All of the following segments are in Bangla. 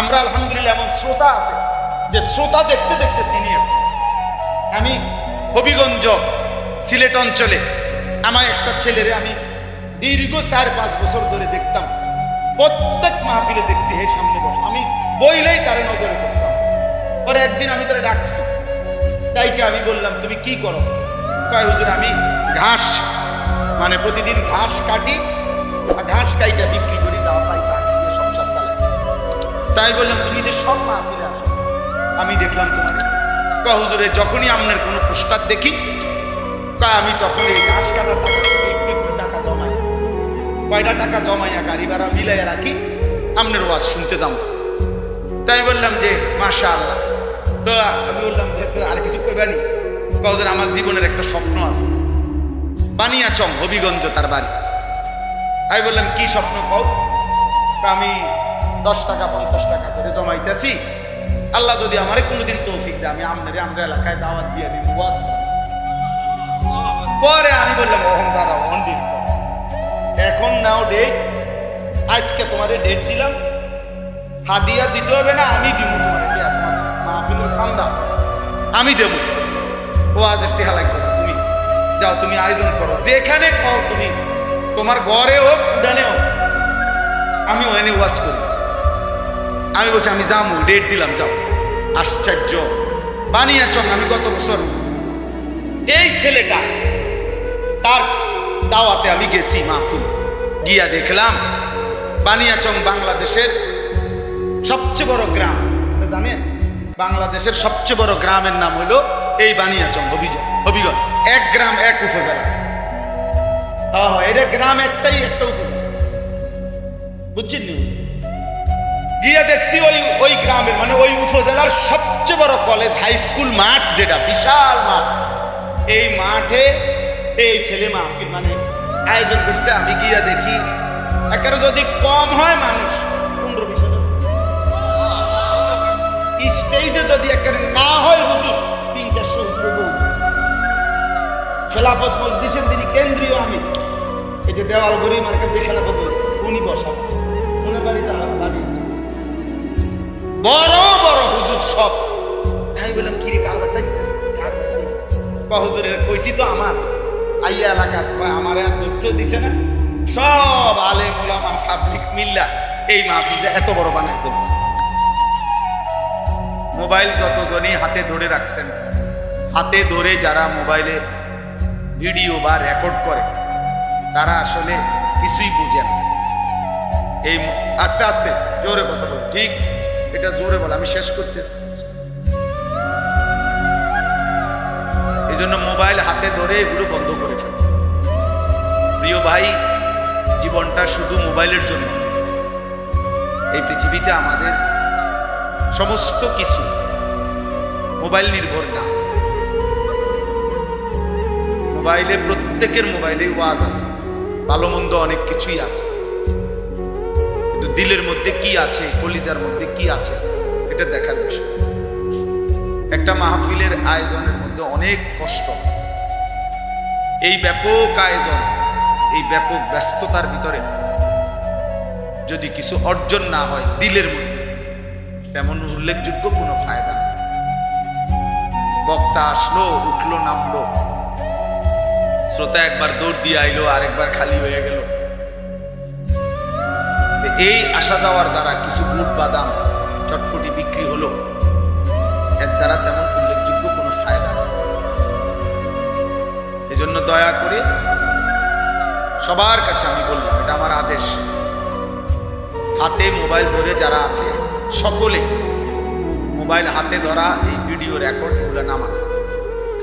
আমরা আলহামদুলিল্লাহ এমন শ্রোতা আছে, যে শ্রোতা দেখতে দেখতে সিনিয়র। আমি হবিগঞ্জ, সিলেট অঞ্চলে, আমার একটা ছেলেরে আমি দীর্ঘ চার পাঁচ বছর ধরে দেখতাম। প্রত্যেক মাহফিলে দেখছি, হে সামনে বস। আমি বইলেই তারে নজরে করতাম পরে একদিন আমি তারা ডাকছি। তাইকে আমি বললাম, তুমি কি করো? কয়, হুজুর, আমি ঘাস মানে প্রতিদিন ঘাস কাটি ঘাস কাইটা বিক্রি করি। তাই বললাম, তুমি যে সব আসো। আমি দেখলাম তোমার কয় হুজুরে, যখনই আপনার কোনো পোস্টার দেখি কয় আমি তখন এই ঘাস টাকা টাকা জমাই। কয়টা টাকা জমাইয়া গাড়ি ভাড়া মিলাইয়া রাখি আপনার ওয়াজ শুনতে যাব তাই বললাম যে মাশা আল্লাহ তো আমি বললাম যে, তো আর কিছু কইবানি কওদের আমার জীবনের একটা স্বপ্ন আছে। বানিয়াচং হবিগঞ্জ তার বাড়ি। আমি বললাম, কি স্বপ্ন কও? তা আমি দশ টাকা, পঞ্চাশ টাকা করে জমাইতেছি। আল্লাহ যদি আমারে কোনোদিন তৌফিক দেয়, আমি আমনের আমরা এলাকায় দাওয়াত দিয়ে দিন ওয়াজ পরে আমি বললাম, ওহন দাঁড়াও অন দিন এখন নাও ডেট আজকে তোমারে ডেট দিলাম। হাদিয়া দিতে হবে না, আমি দিব তোমার সান্দা আমি দেব। ও আজ একটি লাগবে না, তুমি যাও, তুমি আয়োজন করো। যেখানে কও তুমি, তোমার ঘরে হোক, উডানে হোক, আমি ওখানে ওয়াজ করি। আমি বলছি, আমি যাব ডেট দিলাম, যাও। আশ্চর্য। বানিয়াচং আমি গত বছর এই ছেলেটা, তার দাওয়াতে আমি গেছি মাহফিল। গিয়া দেখলাম বানিয়াচং বাংলাদেশের সবচেয়ে বড় গ্রাম। জানেন? বাংলাদেশের সবচেয়ে বড় গ্রামের নাম হলো এই বানিয়াচং হবিগঞ্জ হবিগঞ্জ এক গ্রাম, এক উপজেলা। হ্যাঁ হ্যাঁ এটা গ্রাম একটাই একটা উপজেলা। বুঝছেন নি? গিয়ে দেখছি ওই ওই গ্রামের মানে ওই উপজেলার সবচেয়ে বড় কলেজ হাই স্কুল মাঠ যেটা, বিশাল মাঠ। এই মাঠে এই ছেলে মাহফিল মানে আয়োজন করছে, আমি গিয়া দেখি, একেবারে যদি কম হয় মানুষ, পনেরো বিশ স্টেজে যদি একেবারে না হয় হুজুর, তিন চারশো। খেলাফত মজলিসের যিনি কেন্দ্রীয় আমি এই যে দেওয়াল গড়ি মার্কেট খেলাফত উনি বসা ওনার বাড়িতে আমার বাড়ি বড় হুজুর সব। আমি বললাম কিরে কার বাড়ি ক হুজুরের কইছি তো আমার। আইয়া এলাকা কয় আমার আর ধৈর্য দিছে না? সব আলে মোলামা পাবলিক মিল্লা এই মাহফিলটা এত বড় বানায় করছে মোবাইল যতজনই হাতে ধরে রাখছেন হাতে ধরে যারা মোবাইলে ভিডিও বা রেকর্ড করে তারা আসলে কিছুই বুঝে না। এই আস্তে আস্তে জোরে কথা বল ঠিক? এটা জোরে বল, আমি শেষ করতে এই জন্য মোবাইল হাতে ধরে এগুলো বন্ধ করে ফেল। প্রিয় ভাই, জীবনটা শুধু মোবাইলের জন্য। এই পৃথিবীতে আমাদের সমস্ত কিছু মোবাইল নির্ভর না। মোবাইলে প্রত্যেকের মোবাইলে ওয়াজ আছে, ভালো মন্দ অনেক কিছুই আছে। দিলের মধ্যে কি আছে, কলিজার মধ্যে কি আছে, এটা দেখার বিষয়। একটা মাহফিলের আয়োজনের মধ্যে অনেক কষ্ট। এই ব্যাপক আয়োজন, এই ব্যাপক ব্যস্ততার ভিতরে যদি কিছু অর্জন না হয় দিলের মধ্যে, তেমন উল্লেখযোগ্য কোনো ফায়দা বক্তা আসলো, উঠল, নামলো। শ্রোতা একবার দৌড় দিয়ে আইলো, আরেকবার খালি হয়ে গেল। এই আসা যাওয়ার দ্বারা কিছু বুট বাদাম চটপটি বিক্রি হলো। এর দ্বারা তেমন উল্লেখযোগ্য কোনো ফায়দা এজন্য দয়া করে সবার কাছে আমি বললাম, এটা আমার আদেশ। হাতে মোবাইল ধরে যারা আছে, সকলে মোবাইল হাতে ধরা, এই ভিডিও রেকর্ড এগুলো নামা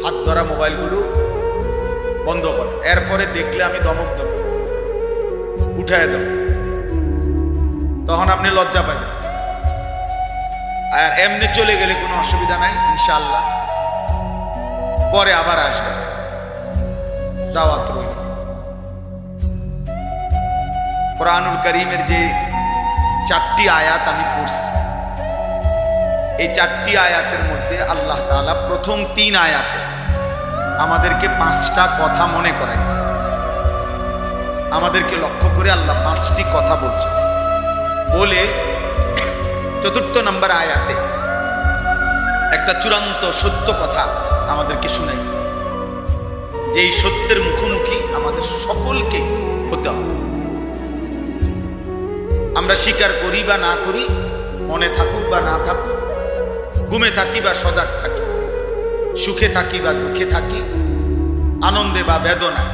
হাত ধরা মোবাইলগুলো বন্ধ কর। এরপরে দেখলে আমি দমক দেব। উঠায় দেব। তখন আপনি লজ্জা পাবেন আর এমনি চলে গেলে কোনো অসুবিধা নাই ইনশাল্লাহ পরে আবার আসবেন। দাওয়াত রইল। কোরআনুল করিমের যে চারটি আয়াত আমি পড়ছি, এই চারটি আয়াতের মধ্যে আল্লাহ তাআলা প্রথম তিন আয়াতে আমাদেরকে পাঁচটা কথা মনে করাইছে আমাদেরকে লক্ষ্য করে আল্লাহ পাঁচটি কথা বলছে বলে চতুর্থ নম্বর আয়াতে একটা চূড়ান্ত সত্য কথা আমাদেরকে শুনাইছে। যে এই সত্যের মুখোমুখি আমাদের সকলকে হতে হবে। আমরা স্বীকার করি বা না করি, মনে থাকুক বা না থাকুক, ঘুমে থাকি বা সজাগ থাকি, সুখে থাকি বা দুঃখে থাকি, আনন্দে বা বেদনায়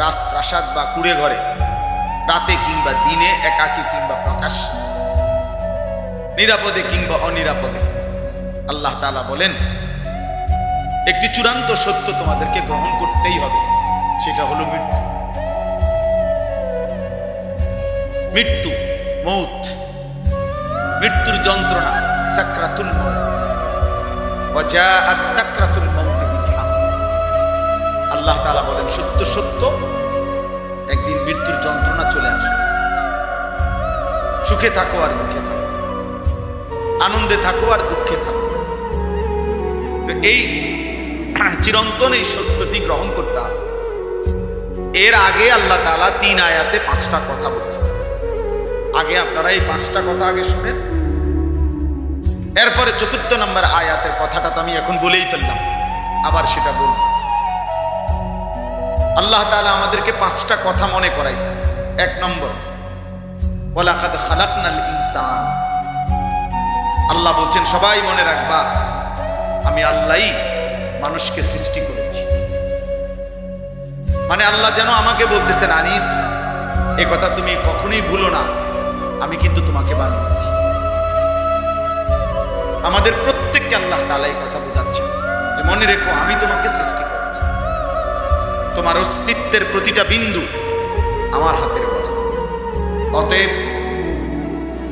রাজপ্রাসাদ বা কুড়ে ঘরে, রাতে কিংবা দিনে একাকী কিংবা প্রকাশ্যে নিরাপদে কিংবা অনিরাপদে। আল্লাহ তাআলা বলেন, একটি চূড়ান্ত সত্য তোমাদেরকে গ্রহণ করতেই হবে, সেটা হলো মৃত্যু। মৃত্যু, মৌত, মৃত্যুর যন্ত্রণা, সাকরাতুল মৌত। সাকরাতুল মৌত আল্লাহ তাআলা বলেন, সত্য সত্য, একদিন মৃত্যুর যন্ত্রণা চলে আসে সুখে থাকো আর দুঃখে থাকো। আনন্দে থাকো আর দুঃখে থাকো। এই চিরন্তন এই সত্যটি গ্রহণ করতে হবে। এর আগে আল্লাহ তালা তিন আয়াতে পাঁচটা কথা বলছেন। আগে আপনারা এই পাঁচটা কথা আগে শুনেন। এরপরে চতুর্থ নম্বর আয়াতের কথাটা তো আমি এখন বলেই ফেললাম। আবার সেটা বলব। আল্লাহ তালা আমাদেরকে পাঁচটা কথা মনে করাইছেন। এক নম্বর আল্লাহ বলছেন, সবাই মনে রাখবা, আমি আল্লাহই মানুষকে সৃষ্টি করেছি। মানে আল্লাহ যেন আমাকে বলতেছেন, আনিস, এ কথা তুমি কখনোই ভুলো না, আমি কিন্তু তোমাকে বানিয়েছি আমাদের প্রত্যেককে আল্লাহ তালা এই কথা বোঝাচ্ছেন মনে রেখো, আমি তোমাকে সৃষ্টি করেছি। তোমার অস্তিত্বের প্রতিটা বিন্দু আমার হাতের বলে অতএব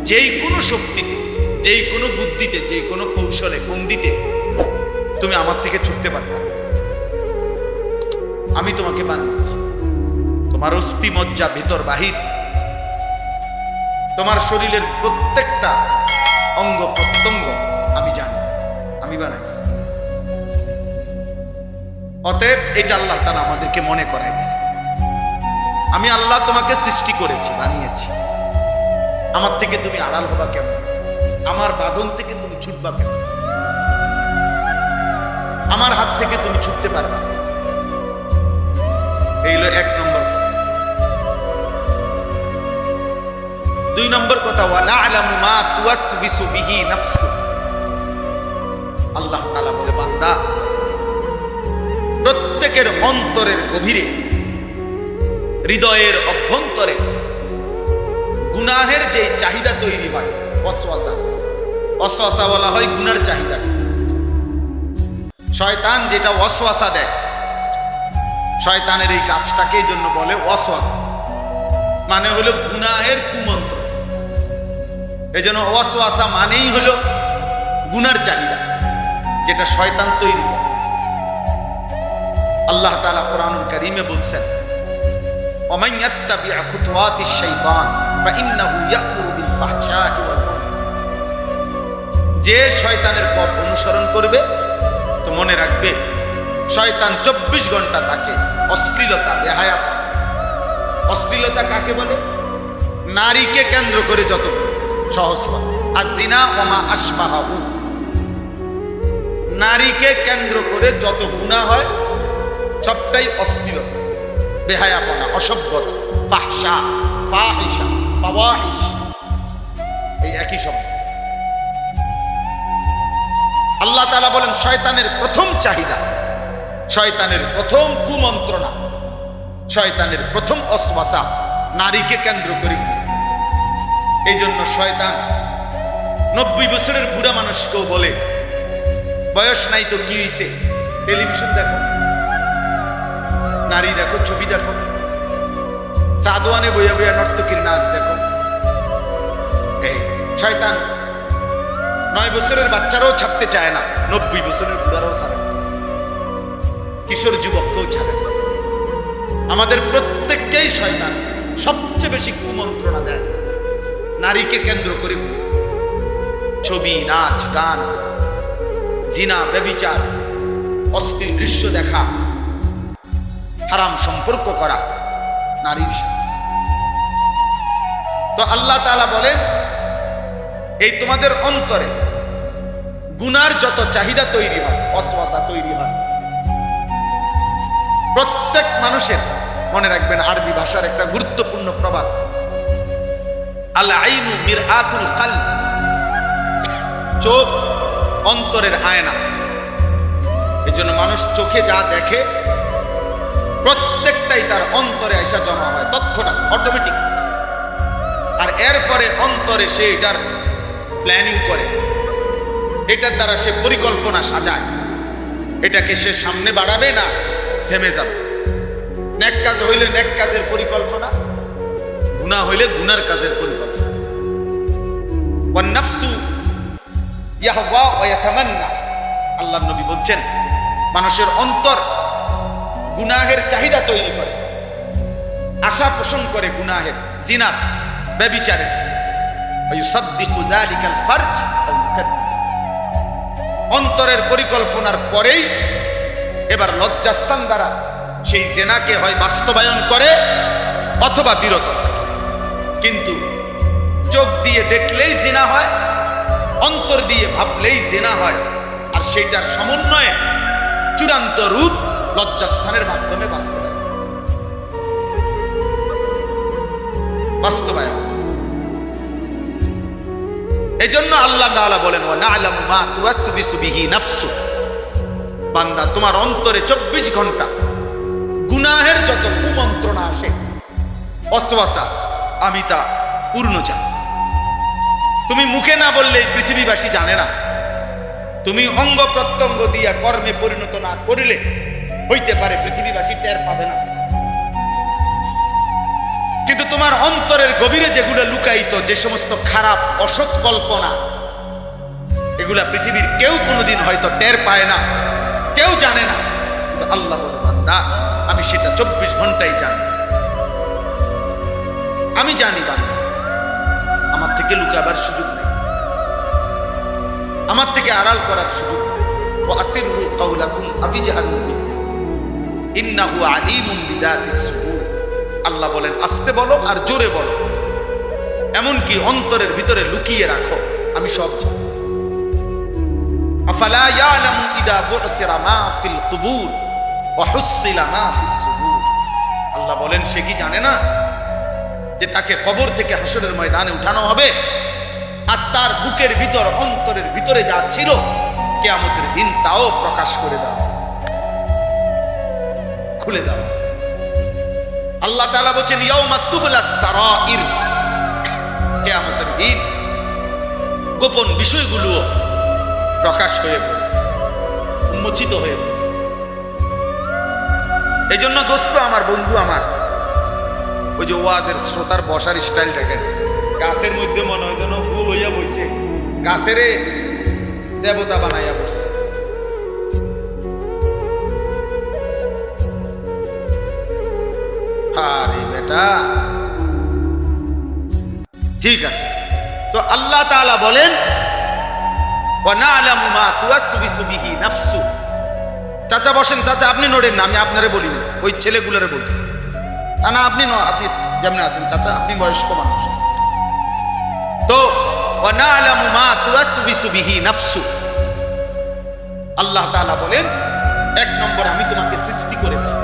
যেই কোনো শক্তিতে, যেই কোনো বুদ্ধিতে, যেই কোনো কৌশলে ফন্দিতে তুমি আমার থেকে ছুটতে পারবে আমি তোমাকে বানিয়েছি তোমার অস্থি মজ্জা ভিতর বাহির, তোমার শরীরের প্রত্যেকটা অঙ্গ প্রত্যঙ্গ আমি জানি, আমি বানাইছি অতএব এটা আল্লাহ তারা আমাদেরকে মনে করাই দিছে আমি আল্লাহ তোমাকে সৃষ্টি করেছি, বানিয়েছি। আমার থেকে তুমি আড়াল হবা কেমন? আমার বাঁধন থেকে তুমি ছুটবা কেমন? আমার হাত থেকে তুমি ছুটতে পারবা এই হলো এক নম্বর দুই নম্বর কথা ওয়া না'লামু মা তুওয়াসবিসু বিহি নাফসু আল্লাহ তাআলা বলে, বান্দা, প্রত্যেকের অন্তরের গভীরে, হৃদয়ের অভ্যন্তরে গুনাহের যে চাহিদা তৈরি হয়, অশ্বাসা। অশ্বাসা বলা হয় গুনার চাহিদা। শয়তান যেটা অশ্বাসা দেয়, শয়তানের এই কাজটাকে জন্য বলে অশ্বাসা। মানে হলো গুনাহের কুমন্ত্র। এজন্য অশ্বাসা মানেই হলো গুনার চাহিদা, যেটা শয়তান তৈরি করে। আল্লাহ তালা কোরআন করিমে বলছেন অমাইয়াত্তাবি আখুতওয়াতি শৈতান ফাইন্নাহু ইয়াকুরু বিল যে শয়তানের পথ অনুসরণ করবে, তো মনে রাখবে, শয়তান চব্বিশ ঘণ্টা তাকে অশ্লীলতা, বেহায়া অশ্লীলতা কাকে বলে? নারীকে কেন্দ্র করে যত সহজ আর জিনা ওমা আসবাহু নারীকে কেন্দ্র করে যত গুণা হয়, সবটাই অশ্লীলতা, বেহায়াপনা, অসভ্যতা ফাহসা ফাহিসা ফাওয়াহিস এই একই শব্দ। আল্লাহ তাআলা বলেন, শয়তানের প্রথম চাহিদা, শয়তানের প্রথম কুমন্ত্রণা, শয়তানের প্রথম অশ্বাসা, নারীকে কেন্দ্র করি। এই জন্য শয়তান নব্বই বছরের বুড়া মানুষকেও বলে, বয়স নাই তো কি হয়েছে টেলিভিশন দেখো। নারী দেখো, ছবি দেখো। সাদোয়ানে বইয়া বইয়া নর্তকীর নাচ দেখো এই, শয়তান, নয় বছরের বাচ্চারাও ছাপতে চায় না, নব্বই বছরের বুড়ারাও ছাড়ে। কিশোর যুবককেও ছাড়ে। আমাদের প্রত্যেককেই শয়তান সবচেয়ে বেশি কুমন্ত্রণা দেয় নারীকে কেন্দ্র করে ছবি, নাচ, গান, জিনা, ব্যবিচার, অস্থির দৃশ্য দেখা, হারাম সম্পর্ক করা নারীর সাথে। তো আল্লাহ তাআলা বলেন, এই তোমাদের অন্তরে গুনার যত চাহিদা তৈরি হয় অসওয়াসা তৈরি হয়। প্রত্যেক মানুষের মনে রাখবেন আরবি ভাষার একটা গুরুত্বপূর্ণ প্রবাদ। আল আইনু মির আতুল চোখ অন্তরের আয়না। এই জন্য মানুষ চোখে যা দেখে প্রত্যেকটাই তার অন্তরে আইসা জমা হয় তৎক্ষণাৎ অটোমেটিক আর এরপরে অন্তরে সে এটার প্ল্যানিং করে। এটার দ্বারা সে পরিকল্পনা সাজায়। এটাকে সে সামনে বাড়াবে না, থেমে যাবে। নেক কাজ হইলে নেক কাজের পরিকল্পনা, গুনাহ হইলে গুনার কাজের পরিকল্পনা। ওয়ান্নাফসু ইয়াহওয়া ওয়া ইয়াতামান্না। আল্লাহর নবী বলছেন, মানুষের অন্তর গুনাহের চাহিদা তৈরি করে। আশা পোষণ করে গুনাহের জিনাত ব্যবিচারে অন্তরের পরিকল্পনার পরেই এবার লজ্জাস্থান দ্বারা সেই জেনাকে হয় বাস্তবায়ন করে অথবা বিরত থাকে। কিন্তু চোখ দিয়ে দেখলেই জেনা হয়, অন্তর দিয়ে ভাবলেই জেনা হয়, আর সেটার সমন্বয়ে চূড়ান্ত রূপ লজ্জাস্থানের মাধ্যমে বাস্তবায়ন। বাস্তবায়ন। এই জন্য আল্লাহ বলেন নাফসু। বান্দা, তোমার অন্তরে চব্বিশ ঘণ্টা গুনাহের যত কুমন্ত্রণা আসে অসওয়াসা আমি তা পূর্ণ জানি তুমি মুখে না বললে পৃথিবীবাসী জানে না। তুমি অঙ্গ প্রত্যঙ্গ দিয়া কর্মে পরিণত না করিলে হইতে পারে, পৃথিবীবাসী টের পাবে না। কিন্তু তোমার অন্তরের গভীরে যেগুলো লুকায়িত, যে সমস্ত খারাপ, অসৎ কল্পনা, এগুলা পৃথিবীর কেউ কোনোদিন হয়তো টের পায় না, কেউ জানে না। আল্লাহ বান্দা, আমি সেটা চব্বিশ ঘন্টাই জানি। আমি জানি, বান্দা, আমার থেকে লুকাবার সুযোগ নেই। আমার থেকে আড়াল করার সুযোগ নেই। ও আসিরহু কাউলাকুম আবিজাহারু ইন্নাহু আলিমুম বিদাতিস সুদূর আল্লাহ বলেন, আস্তে বলো আর জোরে বলো। এমনকি অন্তরের ভিতরে লুকিয়ে রাখো। আমি সব জানি। আফালা ইয়ালামু ইদা বু'সিরা মা ফিল কুবুর ওয়া হুসিলা মা ফিস সুদূর আল্লাহ বলেন, সে কি জানে না যে তাকে কবর থেকে হাসরের ময়দানে উঠানো হবে? আর তার বুকের ভিতর, অন্তরের ভিতরে যা ছিল, কেয়ামতের দিন তাও প্রকাশ করে দাও খুলে দাও। আল্লাহ কিয়ামতের দিন গোপন বিষয়গুলো প্রকাশ হয়ে উন্মোচিত হয়ে এই জন্য দোস্ত, আমার বন্ধু আমার, ওই যে ওয়াজের শ্রোতার বসার স্টাইল দেখেন। গাছের মধ্যে মনে হয় যেন ফুল হইয়া বইছে। গাছেরে দেবতা বানাইয়া বসছে। আরে বেটা। ঠিক আছে। তো আল্লাহ তাআলা বলেন চাচা বসেন, চাচা, আপনি নড়েন না, আমি আপনারে বলি না, ওই ছেলেগুলোরে বলছি। না না, আপনি ন আপনি যেমন আছেন, চাচা, আপনি বয়স্ক মানুষ। তো আল্লাহ বলেন, এক নম্বর আমি তোমাকে সৃষ্টি করেছি।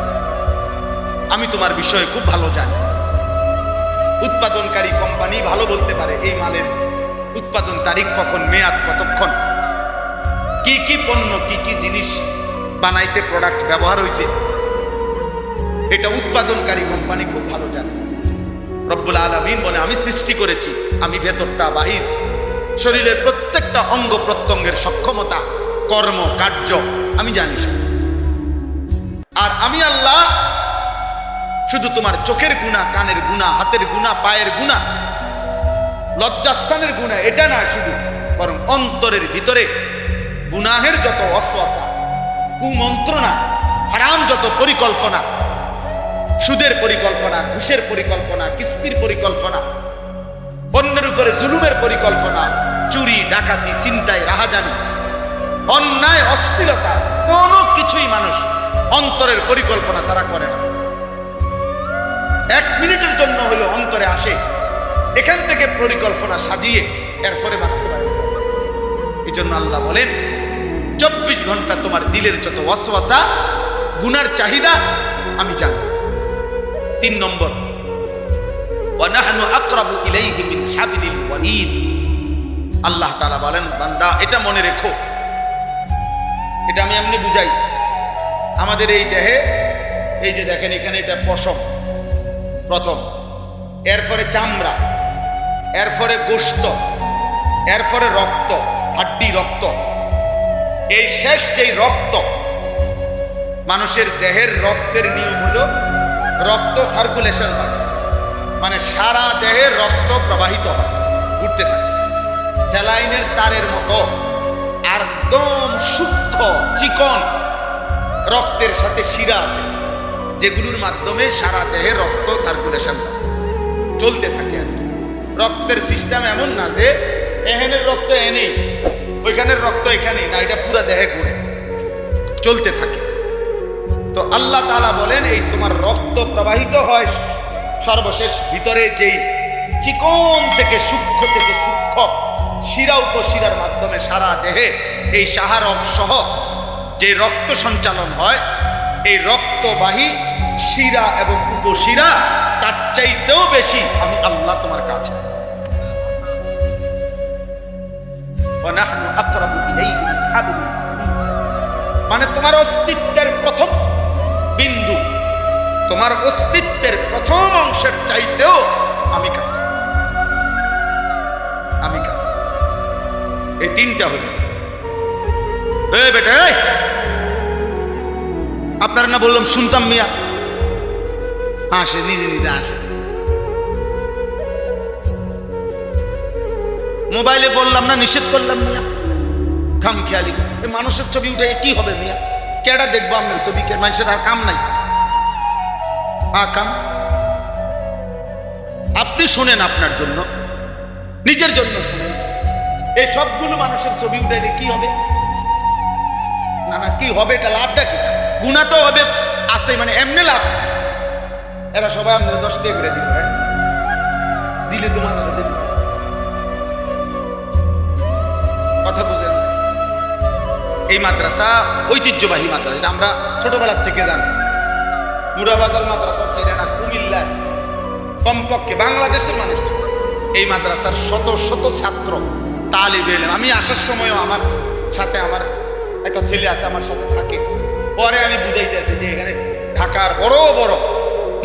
আমি তোমার বিষয়ে খুব ভালো জানি। উৎপাদনকারী কোম্পানি ভালো বলতে পারে এই মালের উৎপাদন তারিখ কখন, মেয়াদ কতক্ষণ? কি কি পণ্য, কি কি জিনিস বানাইতে প্রোডাক্ট ব্যবহার হয়েছে এটা উৎপাদনকারী কোম্পানি খুব ভালো জানে। রব্বুল আলমিন বলে, আমি সৃষ্টি করেছি, আমি ভেতরটা বাহির। শরীরের প্রত্যেকটা অঙ্গ প্রত্যঙ্গের সক্ষমতা, কর্ম, কার্য, আমি জানি। আর আমি আল্লাহ শুধু তোমার চোখের গুণা, কানের গুণা, হাতের গুণা, পায়ের গুণা। লজ্জাস্থানের গুণা, এটা না শুধু, বরং অন্তরের ভিতরে গুনাহের যত অশ্বাসা কুমন্ত্রণা, হারাম যত পরিকল্পনা, সুদের পরিকল্পনা, ঘুষের পরিকল্পনা, কিস্তির পরিকল্পনা, অন্যের উপরে জুলুমের পরিকল্পনা, চুরি, ডাকাতি চিন্তায় রাহাজানি, অন্যায় অস্থিরতা কোনো কিছুই মানুষ অন্তরের পরিকল্পনা ছাড়া করে না। এক মিনিটের জন্য হলো অন্তরে আসে। এখান থেকে পরিকল্পনা সাজিয়ে এরপরে পারবে এই জন্য আল্লাহ বলেন, চব্বিশ ঘণ্টা তোমার দিলের যত ওয়াসওয়াসা, গুনার চাহিদা আমি জানি। তিন নম্বর, ওয়ানাহনু আকরাবু ইলাইহি মিন হাবিলিল ওয়ারিদ আল্লাহ তাআলা বলেন, বান্দা, এটা মনে রেখো। এটা আমি এমনি বুঝাই। আমাদের এই দেহে, এই যে দেখেন এখানে এটা পশম। প্রথম। এরপরে চামড়া, এরপরে গোস্ত, এরপরে রক্ত, হাড্ডি রক্ত। এই শেষ যেই রক্ত, মানুষের দেহের রক্তের নিয়ম হলো রক্ত সার্কুলেশন হয়। মানে সারা দেহে রক্ত প্রবাহিত হয়, ঘুরতে থাকে। স্যালাইনের তারের মতো একদম সূক্ষ্ম চিকন রক্তের সাথে শিরা আছে। যেগুলোর মাধ্যমে সারা দেহে রক্ত সার্কুলেশন চলতে থাকে রক্তের সিস্টেম এমন না যে এহেনের রক্ত এনেই ওইখানের রক্ত এখানেই, না, এটা পুরা দেহে ঘুরে। চলতে থাকে। তো আল্লাহ তাআলা বলেন, এই তোমার রক্ত প্রবাহিত হয় সর্বশেষ ভিতরে যেই চিকন থেকে সূক্ষ্ম থেকে সূক্ষ্ম শিরা উপশিরার মাধ্যমে সারা দেহে এই সাহারক সহ যে রক্ত সঞ্চালন হয় এই রক্তবাহী শিরা এবং উপশিরা, তার চাইতেও বেশি আমি আল্লাহ তোমার কাছে। মানে তোমার অস্তিত্বের প্রথম বিন্দু, তোমার অস্তিত্বের প্রথম অংশের চাইতেও আমি কাছে। আমি কাছে। এই তিনটা হল। বেটা আপনারা না বললাম, শুনতাম মিয়া। আসে, নিজে নিজে আসে। মোবাইলে বললাম না, নিষেধ করলাম মিয়া। খাম খেয়ালি মানুষের ছবি উঠে কি হবে মিয়া? কেডা দেখব আপনার ছবি? কে মানুষের আর কাম নাই। আ কাম? আপনি শুনেন আপনার জন্য। নিজের জন্য শুনেন। এই সবগুলো মানুষের ছবি উঠে কি হবে? না না, কি হবে? এটা লাভটা কি? গুণা তো হবে, আছে মানে এমনি লাভ। এরা সবাই আপনারা দশ দিয়ে করে দিবে হ্যাঁ? দিলে তো মাথা দিবে। কথা বুঝেন এই মাদ্রাসা ঐতিহ্যবাহী মাদ্রাসা আমরা ছোটবেলার থেকে জানি। মুরাবাজাল মাদ্রাসা ছেড়ে না, কুমিল্লা। কমপক্ষে বাংলাদেশের মানুষ এই মাদ্রাসার শত শত ছাত্র, তালিব আমি আসার সময়ও আমার সাথে আমার একটা ছেলে আছে, আমার সাথে থাকে। পরে আমি বুঝাইতে আছি যে এখানে ঢাকার বড় বড়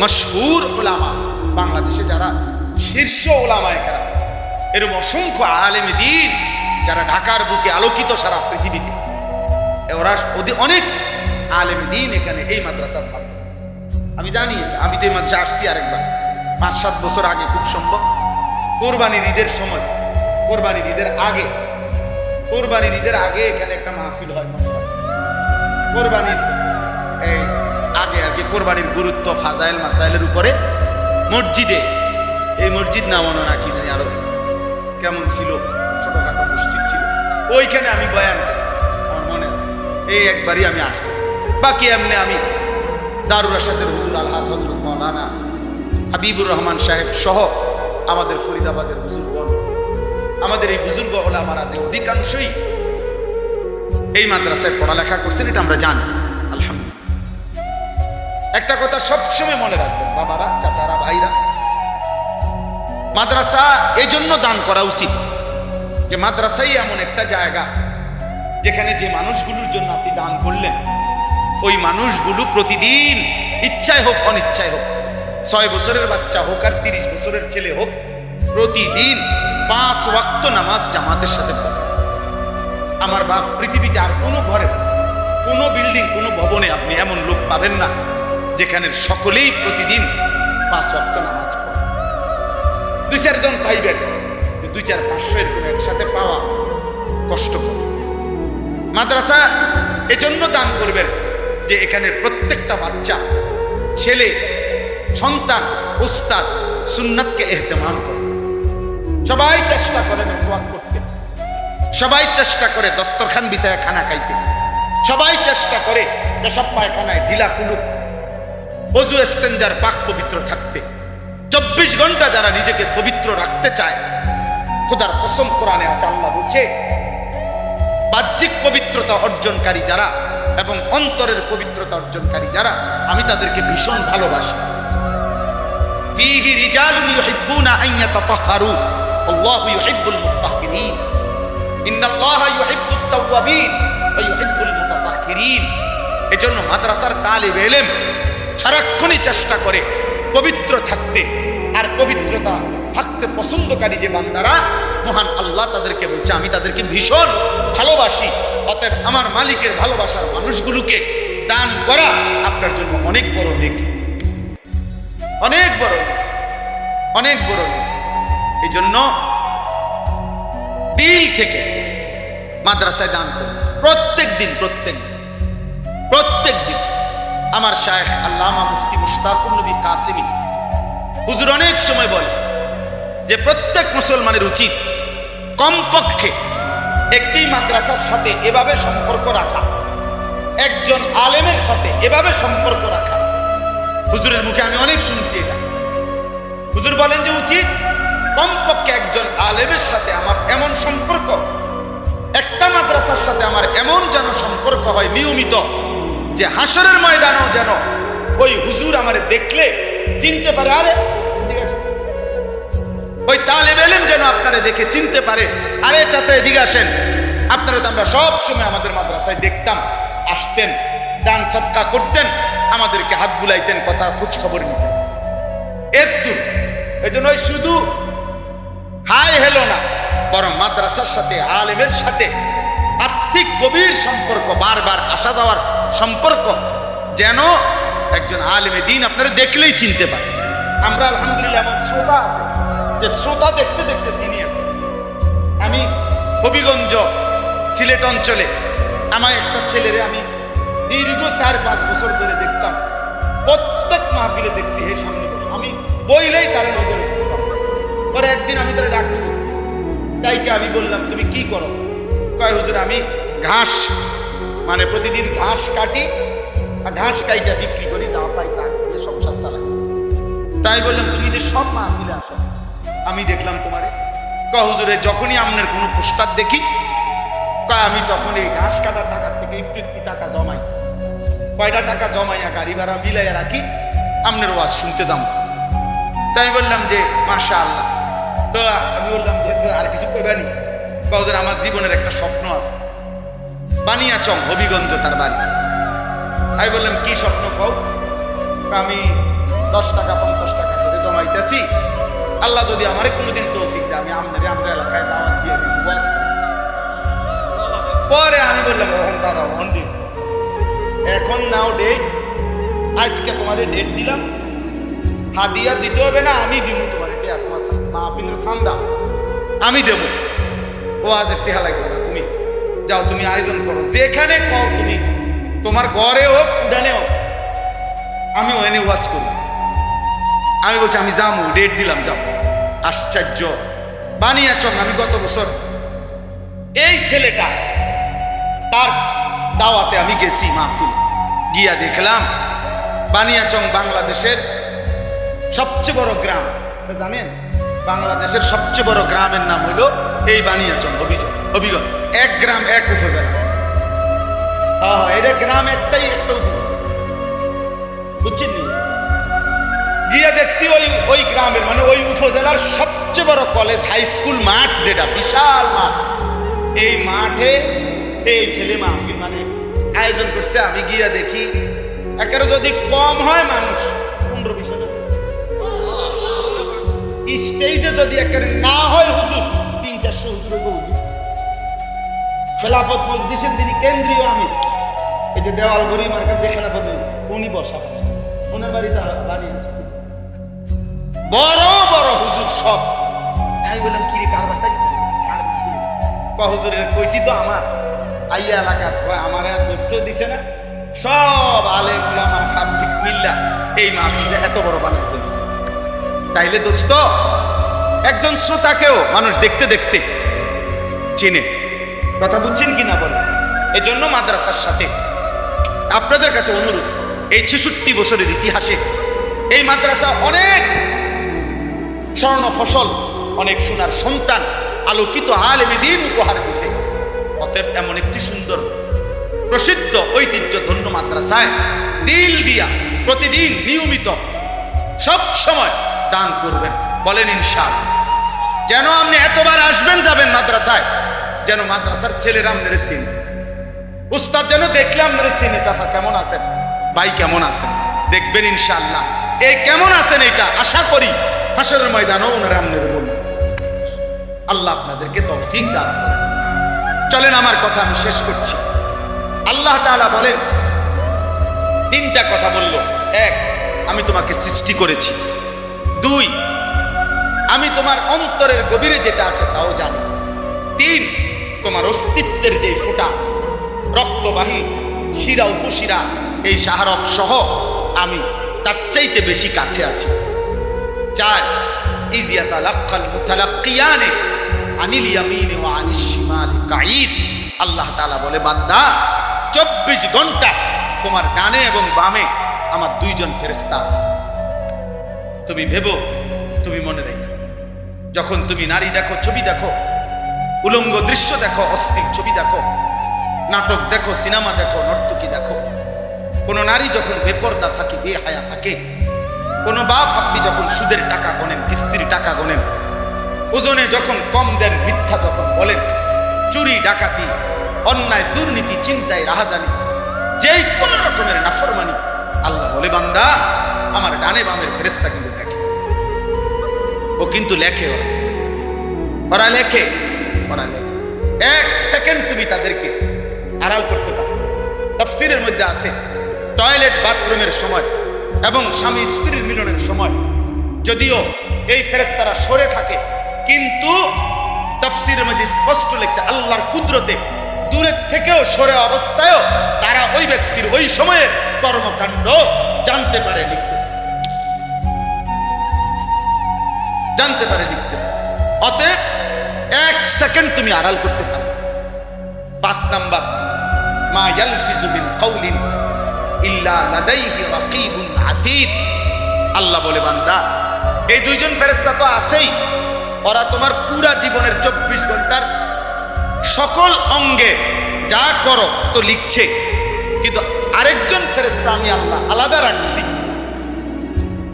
মশহুর ওলামা বাংলাদেশে যারা শীর্ষ ওলামা এখানে এরকম অসংখ্য আলেম দিন যারা ঢাকার বুকে আলোকিত সারা পৃথিবীতে ওরা অনেক আলেম দিন এখানে এই মাদ্রাসার ছাত্র। আমি জানি আমি তো এই মাদ্রাসা আসছি আরেকবার। পাঁচ সাত বছর আগে খুব সম্ভব। কোরবানির ঈদের সময়, কোরবানির ঈদের আগে, কোরবানির ঈদের আগে এখানে একটা মাহফিল হয়। কোরবানির, এই আগে আর কি কোরবানির গুরুত্ব ফাজাইল মাসাইলের উপরে মসজিদে, এই মসজিদ নামানো না কি জানি আরও কেমন ছিল, ছোটখাটো মসজিদ ছিল। ওইখানে আমি বয়ান আমার মনে এই একবারই আমি আসছি। বাকি এমনি আমি দারুর রাশাদের হুজুর আলহাজ হজরত মৌলানা হাবিবুর রহমান সাহেব সহ আমাদের ফরিদাবাদের বুজুর্গণ আমাদের এই বুজুর্গ ওলামারা যে অধিকাংশই এই মাদ্রাসায় পড়ালেখা করছেন, এটা আমরা জানি। আলহামদুলিল্লাহ। একটা কথা সবসময় মনে রাখবেন, বাবারা, চাচারা, ভাইরা। মাদ্রাসা এই জন্য দান করা উচিত যে মাদ্রাসাই এমন একটা জায়গা যেখানে যে মানুষগুলোর জন্য আপনি দান করলেন, ওই মানুষগুলো প্রতিদিন ইচ্ছায় হোক, অনিচ্ছায় হোক, ছয় বছরের বাচ্চা হোক আর তিরিশ বছরের ছেলে হোক, প্রতিদিন পাঁচ ওয়াক্ত নামাজ জামাতের সাথে পড়ে। আমার বাপ পৃথিবীতে আর কোনো ঘরে, কোনো বিল্ডিং, কোনো ভবনে আপনি এমন লোক পাবেন না যেখানে সকলেই প্রতিদিন পাঁচ ওয়াক্ত নামাজ পড়ে। দুই চারজন পাইবেন দুই চার পাঁচশো এরকম একসাথে পাওয়া কষ্টকর মাদ্রাসা এজন্য দান করবেন যে এখানে প্রত্যেকটা বাচ্চা, ছেলে, সন্তান, উস্তাদ, সুন্নাতকে এহতেমাম করে। সবাই চেষ্টা করে মেসওয়াক করতে। সবাই চেষ্টা করে দস্তরখান বিছায় খানা খাইতে। সবাই চেষ্টা করে পেশাব পায়খানায় ঢিলা কুলুক অজু এস্তেঞ্জার পাক পবিত্র থাকতে। চব্বিশ ঘণ্টা যারা নিজেকে পবিত্র রাখতে চায়, খোদার কসম কোরআনে আছে, আল্লাহ বলছে, বাহ্যিক পবিত্রতা অর্জনকারী যারা এবং অন্তরের পবিত্রতা অর্জনকারী যারা, আমি তাদেরকে ভীষণ ভালোবাসি। ফিহি রিজালুন ইউহিব্বুনা আন ইয়াতাতাহহারু আল্লাহু ইউহিব্বুল মুত্তাহহিরিন এজন্য মাদ্রাসার তালিব ইলম সারাক্ষণই চেষ্টা করে পবিত্র থাকতে আর পবিত্রতা থাকতে পছন্দকারী যে বান্দারা, মহান আল্লাহ তাদেরকে বলছে, আমি তাদেরকে ভীষণ ভালোবাসি, অতএব আমার মালিকের ভালোবাসার মানুষগুলোকে দান করা আপনার জন্য অনেক বড় নেকি অনেক বড় অনেক বড়। এই জন্য দিল থেকে মাদ্রাসায় দান করুন প্রত্যেক দিন, প্রত্যেক প্রত্যেক দিন। আমার শায়েখ আল্লামা মুফতি মুশতাকুর নবী কাসিমি হুজুর অনেক সময় বলে যে প্রত্যেক মুসলমানের উচিত কমপক্ষে একটি মাদ্রাসার সাথে এভাবে সম্পর্ক রাখা। একজন আলেমের সাথে এভাবে সম্পর্ক রাখা। হুজুরের মুখে আমি অনেক শুনছি এটা। হুজুর বলেন যে উচিত কমপক্ষে একজন এমন সম্পর্ক? একটা মাদ্রাসার সাথে আমার এমন যেন সম্পর্ক হয় নিয়মিত, যে হাসরের ময়দানও যেন ওই হুজুর আমারে দেখলে চিনতে পারে, আরে ওই তালেব এলেম যেন আপনারা দেখে চিনতে পারে, আরে চাচা, এদিকে আসেন। আপনারা তো আমরা সব সময় আমাদের মাদ্রাসায় দেখতাম, আসতেন, দান সৎকা করতেন, আমাদেরকে হাত বুলাইতেন, কথা খোঁজ খবর নিতেন। একটু এই জন্য শুধু হাই হেলো না বরং মাদ্রাসার সাথে, আলেমের সাথে আর্থিক গভীর সম্পর্ক, বারবার আসা যাওয়ার সম্পর্ক যেন একজন আলেমে দিন আপনারা দেখলেই চিনতে পারে আমরা আলহামদুলিল্লাহ এমন শ্রোতা আছে যে শ্রোতা দেখতে দেখতে চিনি। আমি হবিগঞ্জ সিলেট অঞ্চলে আমার একটা ছেলেরে আমি দীর্ঘ চার, পাঁচ বছর ধরে দেখতাম। প্রত্যেক মাহফিলে দেখছি, হে সামনে আমি বইলেই তার নজরে পরে একদিন আমি তারা ডাকছি তাইকে আমি বললাম, তুমি কি করো? কয়, হুজুর, আমি ঘাস মানে প্রতিদিন ঘাস কাটি আর ঘাস কাইটা বিক্রি করি, যা পাই তা দিয়ে সংসার চালাই। তাই বললাম, তুমি যে সব মাহফিলে আসো, আমি দেখলাম তোমারে। কয়, হুজুরে যখনই আপনার কোনো পোস্টার দেখি, কয়, আমি তখন এই ঘাস কাটার টাকার থেকে একটু একটু টাকা জমাই। কয়টা টাকা জমাইয়া গাড়ি ভাড়া মিলাইয়া রাখি আপনার ওয়াজ শুনতে যাব। তাই বললাম যে মাশা আল্লাহ তো আমি বললাম আর কিছু কইবানি কৌদের আমার জীবনের একটা স্বপ্ন আছে। বানিয়াচং, হবিগঞ্জ তার বাড়ি। আমি বললাম, কি স্বপ্ন কও? আমি দশ টাকা, পঞ্চাশ টাকা করে জমাইতেছি। আল্লাহ যদি আমারে কোনোদিন তৌফিক দেয়, আমি আপনাকে আমরা এলাকায় দাওয়াত দিয়ে পরে আমি বললাম দাঁড়াও, ওহন দিন এখন নাও ডেট আজকে তোমারে ডেট দিলাম। হাদিয়া দিতে হবে না, আমি দিব তোমার এটা তোমার মাহফিলের সান্দা। আমি দেব। ও আজ টেহা লাগবে না, তুমি যাও, তুমি আয়োজন করো। যেখানে কও তুমি, তোমার ঘরে হোক, উডানে হোক আমি ওখানে ওয়াজ করি আমি বলছি, আমি যাব ডেট দিলাম, যাও। আশ্চর্য। বানিয়াচং, আমি গত বছর এই ছেলেটা, তার দাওয়াতে আমি গেছি মাহফিল। গিয়া দেখলাম, বানিয়াচং বাংলাদেশের সবচেয়ে বড় গ্রাম। জানেন? বাংলাদেশের সবচেয়ে বড় গ্রামের নাম হলো এই বানিয়াচং অভিগঞ্জ এক গ্রাম, এক উপজেলা। হ্যাঁ এটা গ্রাম একটাই একটা উপজেলা। বুঝছেন গিয়ে দেখছি ওই ওই গ্রামের মানে ওই উপজেলার সবচেয়ে বড় কলেজ হাই স্কুল মাঠ যেটা, বিশাল মাঠ। এই মাঠে এই ছেলে মাহফিল মানে আয়োজন করছে। আমি গিয়া দেখি, একেবারে যদি কম হয় মানুষ স্টেজে যদি একেবারে না হয় হুজুর তিন চারশো হুজুর হুজুর খেলাফত মজলিসের যিনি কেন্দ্রীয় আমি এই যে দেওয়াল ঘড়ি মার্কার যে খেলাফত উনি বসা ওনার বাড়িতে বানিয়েছে বড় বড় হুজুর সব। তাই বললাম, কি রে কার বার্তাই ক, হুজুরের কইছি তো আমার। আইয়া এলাকা কয় আমার আর দৈত্য দিছে না। সব আলে উলামা ফাবলিক মিল্লা, এই মাহফিলে এত বড় বানায় ফেলছে তাইলে দোস্ত, একজন শ্রোতাকেও মানুষ দেখতে দেখতে চেনে। কথা বুঝছেন কি না এই জন্য মাদ্রাসার সাথে আপনাদের কাছে অনুরোধ, এই ছেষট্টি বছরের ইতিহাসে এই মাদ্রাসা অনেক স্বর্ণ ফসল, অনেক সোনার সন্তান আলোকিত আলেমে দিন উপহার দিছে অতএব এমন একটি সুন্দর, প্রসিদ্ধ ঐতিহ্য ধন্য মাদ্রাসায় দিল দিয়া, প্রতিদিন নিয়মিত সব সময় দান করবেন। বলেন ইনশাল যেন আপনি এতবার আসবেন যাবেন মাদ্রাসায়, যেন মাদ্রাসার ছেলেরা আপনার চিনে। উস্তাদ যেন দেখলে আপনার চিনে চাষা কেমন আছেন? ভাই, কেমন আছেন? দেখবেন ইনশাল্লাহ এই কেমন আছেন এটা আশা করি। হাসরের ময়দানও ওনারা আপনার বলবেন আল্লাহ আপনাদেরকে তৌফিক দান চলেন, আমার কথা আমি শেষ করছি। আল্লাহ তাআলা বলেন, তিনটা কথা বলল। এক, আমি তোমাকে সৃষ্টি করেছি। দুই, আমি তোমার অন্তরের গভীরে যেটা আছে তাও জানি। তিন, তোমার অস্তিত্বের যে ফোঁটা রক্তবাহী শিরা উপশিরা, এই সাহারক সহ আমি তার চাইতে বেশি কাছে আছি। চার, ইজিয়াতা লাক্কাল মুতালাক্কিয়ানে আনিল ইয়ামিনে ওয়া আনিশ শিমালি কাঈদ। আল্লাহ তাআলা বলে, বান্দা 24 ঘণ্টা তোমার ডানে এবং বামে আমার দুইজন ফেরেশতা আছে। তুমি ভেবো, তুমি মনে রেখো। যখন তুমি নারী দেখো, ছবি দেখো, উলঙ্গ দৃশ্য দেখো, অস্থির ছবি দেখো, নাটক দেখো, সিনেমা দেখো, নর্তকী দেখো, কোনো নারী যখন বেপর্দা থাকে, বেহায়া থাকে, কোনো বাপ আপনি যখন সুদের টাকা গনেন কিস্তির টাকা গনেন, ওজনে যখন কম দেন, মিথ্যা যখন বলেন, চুরি, ডাকাতি, অন্যায়, দুর্নীতি, চিন্তায় রাহাজানি, যেই কোন রকমের নাফরমানি, আল্লাহ বলে, বান্দা, আমার ডানে বামের ফেরেস্তা কিন্তু ও কিন্তু লেখে ওরা। ওরা লেখে ওরা লেখে। এক সেকেন্ড তুমি তাদেরকে আড়াল করতে পারো। তফসিরের মধ্যে আছে, টয়লেট বাথরুমের সময় এবং স্বামী স্ত্রীর মিলনের সময়। যদিও এই ফেরেস্তারা সরে থাকে, কিন্তু তফসিরের মধ্যে স্পষ্ট লেখছে, আল্লাহর কুদরতে দূরের থেকেও সরে অবস্থায়ও তারা ওই ব্যক্তির ওই সময়ের কর্মকাণ্ড জানতে পারে লিখতে জানতে পারে, লিখতে পারে। অতএব এক সেকেন্ড তুমি আড়াল করতে পারবে পাঁচ নাম্বার, মা ইয়ালফিজু মিন কাউলিন ইল্লা লাদাইহি রাকিবুন আতীদ আল্লাহ বলে, বান্দা, এই দুইজন ফেরেশতা তো আছেই। ওরা তোমার পুরা জীবনের চব্বিশ ঘণ্টার সকল অঙ্গে যা করো তো লিখছে। কিন্তু আরেকজন ফেরেস্তা আমি আল্লাহ আলাদা রাখছি।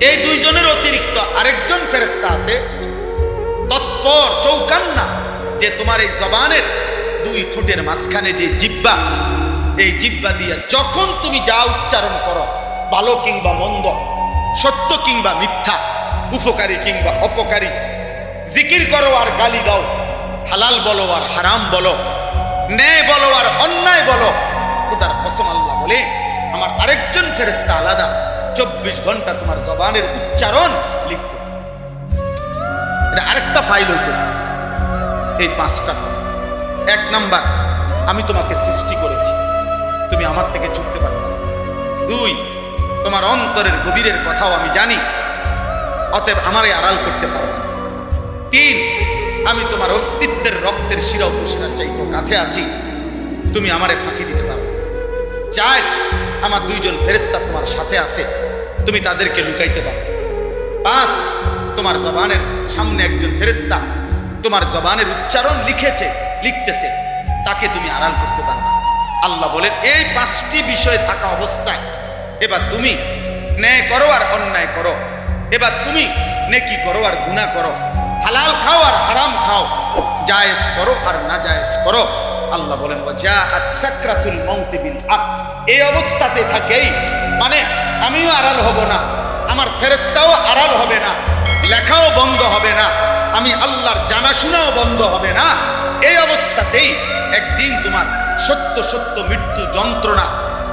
এই দুইজনের অতিরিক্ত আরেকজন ফেরেশতা আছে, তৎপর চৌকান্না, যে তোমার এই জবানের দুই ঠোঁটের মাঝখানে যে জিব্বা, এই জিব্বা দিয়ে যখন তুমি যা উচ্চারণ করো, ভালো কিংবা মন্দ, সত্য কিংবা মিথ্যা, উপকারী কিংবা অপকারী, জিকির করো আর গালি দাও, হালাল বলো আর হারাম বলো, ন্যায় বলো আর অন্যায় বলো, খুদার কসম আল্লাহ বলে, আমার আরেকজন ফেরেস্তা আলাদা, চব্বিশ ঘণ্টা তোমার জবানের উচ্চারণ লিখতেছে এটা আরেকটা ফাইল হইতেছে। এই পাঁচটা এক নাম্বার, আমি তোমাকে সৃষ্টি করেছি। তুমি আমার থেকে ছুটতে পারবে। দুই, তোমার অন্তরের গভীরের কথাও আমি জানি। অতএব আমারে আড়াল করতে পারবে তিন, আমি তোমার অস্তিত্বের রক্তের শিরা উপশিরার চাইতে কাছে আছি। তুমি আমারে ফাঁকি দিতে পারবে। চার, আমার দুইজন ফেরেস্তা তোমার সাথে আছে। তুমি তাদেরকে লুকাইতে পারবে না। পাঁচ তোমার জবানের সামনে একজন ফেরেস্তা তোমার জবানের উচ্চারণ লিখেছে, লিখতেছে। তাকে তুমি আড়াল করতে পারবে। আল্লাহ বলেন, এই পাঁচটি বিষয় থাকা অবস্থায় এবার তুমি ন্যায় করো আর অন্যায় করো। এবার তুমি নেকি করো আর গুনাহ করো। হালাল খাও আর হারাম খাও। জায়েজ করো আর না জায়েজ করো। আল্লাহ বলেন এই অবস্থাতে থাকেই। মানে আমিও আড়াল হব না। আমার ফেরেস্তাও আড়াল হবে না, লেখাও বন্ধ হবে না, আমি আল্লাহর জানাশোনাও বন্ধ হবে না। এই অবস্থাতেই একদিন তোমার সত্য সত্য মৃত্যু যন্ত্রণা,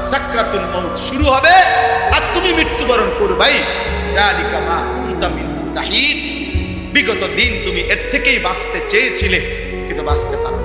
সাকরাতুল মৌত শুরু হবে, আর তুমি মৃত্যুবরণ করবাই। বিগত দিন তুমি এর থেকেই বাঁচতে চেয়েছিলে, কিন্তু বাঁচতে পারো।